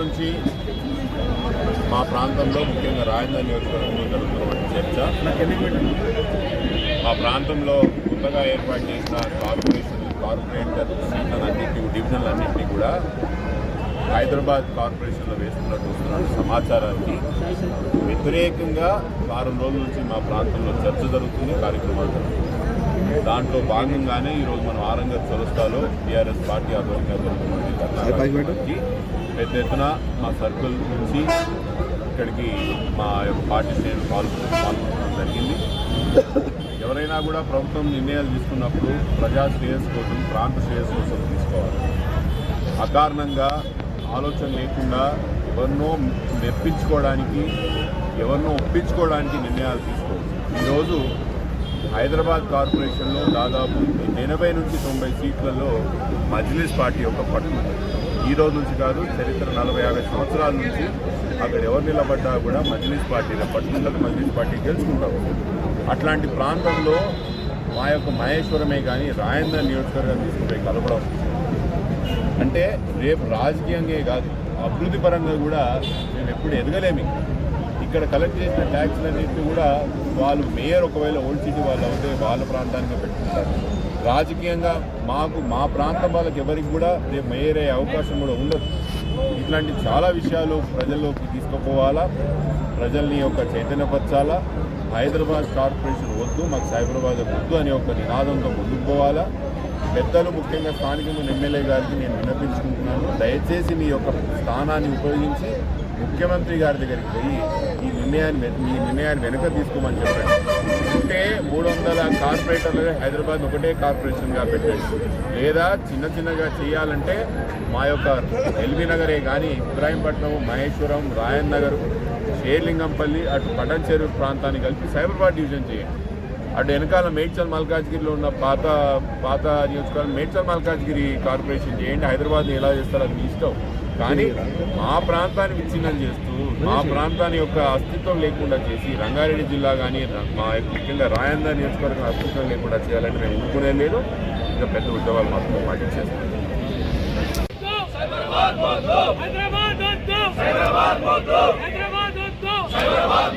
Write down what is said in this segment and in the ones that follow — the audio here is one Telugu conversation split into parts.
నుంచి మా ప్రాంతంలో ముఖ్యంగా రాజధాని నియోజకవర్గంలో జరుగుతున్నటువంటి చర్చ. మా ప్రాంతంలో కొత్తగా ఏర్పాటు చేసిన కార్పొరేషన్ కార్పొరేటర్ సీట్లన్నింటినీ డివిజన్లన్నింటినీ కూడా హైదరాబాద్ కార్పొరేషన్లో వేస్తున్నట్టు వస్తున్న సమాచారానికి వ్యతిరేకంగా వారం రోజుల నుంచి మా ప్రాంతంలో చర్చ జరుగుతుంది కార్యక్రమాలు జరుగుతుంది దాంట్లో భాగంగానే ఈరోజు మనం ఆరంగర్ చౌరస్తాలో టీఆర్ఎస్ పార్టీ ఆధ్వర్యంగా జరుగుతున్నటువంటి పెద్ద ఎత్తున మా సర్కిల్ నుంచి ఇక్కడికి మా యొక్క పార్టీ శ్రేణులు పాల్గొ పాల్గొనడం జరిగింది. ఎవరైనా కూడా ప్రభుత్వం నిర్ణయాలు తీసుకున్నప్పుడు ప్రజా శ్రేయస్సు కోసం ప్రాంత శ్రేయస్సు కోసం తీసుకోవాలి. అకారణంగా ఆలోచన లేకుండా ఎవరినో మెప్పించుకోవడానికి ఎవరినో ఒప్పించుకోవడానికి నిర్ణయాలు తీసుకోవచ్చు ఈరోజు హైదరాబాద్ కార్పొరేషన్లో దాదాపు ఎనభై నుంచి తొంభై సీట్లలో మజ్లిస్ పార్టీ యొక్క పట్టు ఈ రోజు నుంచి కాదు చరిత్ర నలభై యాభై సంవత్సరాల నుంచి అక్కడ ఎవరు నిలబడ్డా కూడా మజ్లిస్ పార్టీ పట్టుకుంటుంది మజ్లిస్ పార్టీ గెలుచుకుంటాం అట్లాంటి ప్రాంతంలో మా యొక్క మహేశ్వరమే కానీ రాయందర్ నియోజకవర్గం తీసుకుపోయి కలపడం. అంటే రేపు రాజకీయంగా కాదు అభివృద్ధి పరంగా కూడా మేము ఎప్పుడు ఎదగలేము. ఇక్కడ కలెక్ట్ చేసిన ట్యాక్స్లన్నింటినీ కూడా వాళ్ళు మేయర్ ఒకవేళ ఓల్డ్ సిటీ వాళ్ళు అవుతే వాళ్ళ ప్రాంతానికి పెట్టుకుంటారు. రాజకీయంగా మాకు మా ప్రాంతం వాళ్ళకి ఎవరికి కూడా రేపు మేయర్ అయ్యే అవకాశం కూడా ఉండదు. ఇట్లాంటి చాలా విషయాలు ప్రజల్లోకి తీసుకుపోవాలా ప్రజల్ని యొక్క చైతన్యపరచాలా హైదరాబాద్ కార్పొరేషన్ వద్దు మాకు సైబరాబాద్ వద్దు అనే ఒక నినాదంతో ముందుకు పోవాలా. పెద్దలు ముఖ్యంగా స్థానికంగా ఎమ్మెల్యే గారికి నేను విన్నపించుకుంటున్నాను. దయచేసి మీ యొక్క స్థానాన్ని ఉపయోగించి ముఖ్యమంత్రి గారి దగ్గరికి పోయి ఈ నిర్ణయాన్ని ఈ మీ నిర్ణయాన్ని వెనుక తీసుకోమని చెప్పండి. అంటే మూడు వందల కార్పొరేటర్లు హైదరాబాద్ ఒకటే కార్పొరేషన్గా పెట్టండి లేదా చిన్న చిన్నగా చేయాలంటే మా యొక్క ఎల్బీ నగరే కానీ ఇబ్రాహీంపట్నం మహేశ్వరం రాయన్ నగర్ షేర్లింగంపల్లి అటు పటన్ చెరువు ప్రాంతాన్ని కలిపి సైబరాబాద్ డివిజన్ చేయండి. అటు వెనకాల మేడ్చల్ మల్కాజ్గిరిలో ఉన్న పాత పాత నియోజకవర్గం మేడ్చల్ మల్కాజ్గిరి కార్పొరేషన్ చేయండి హైదరాబాద్ని ఎలా చేస్తారో అది మీ ఇష్టం. కానీ మా ప్రాంతాన్ని విచ్ఛిన్నం చేస్తూ మా ప్రాంతాన్ని యొక్క అస్తిత్వం లేకుండా చేసి రంగారెడ్డి జిల్లా కానీ మా యొక్క ముఖ్యంగా రాయంద నియోజకవర్గం అస్తిత్వం లేకుండా చేయాలంటే మేము ఊరుకునే లేదు. ఇంకా పెద్ద ఉద్యోగాలు మాత్రం హైదరాబాద్ వద్దు! హైదరాబాద్ హైదరాబాద్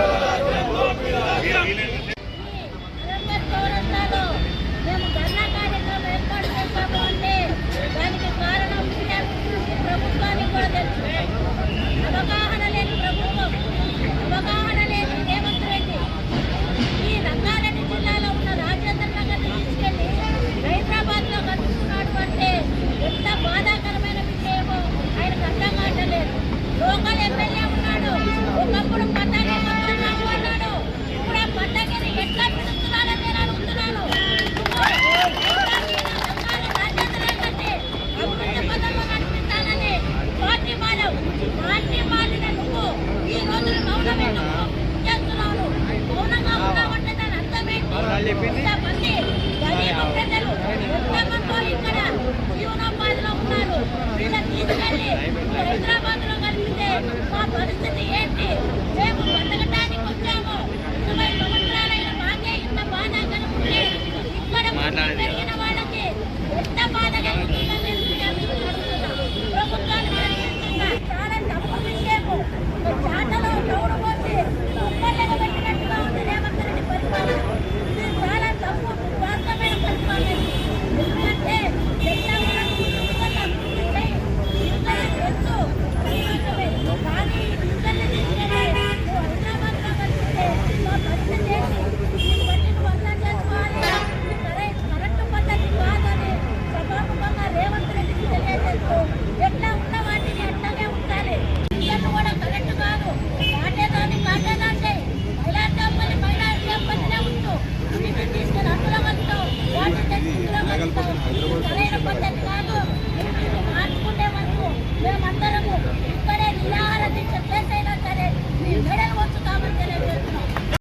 వాళ్ళు చెప్పింది. హైదరాబాద్లో కలిపితే మా పరిస్థితి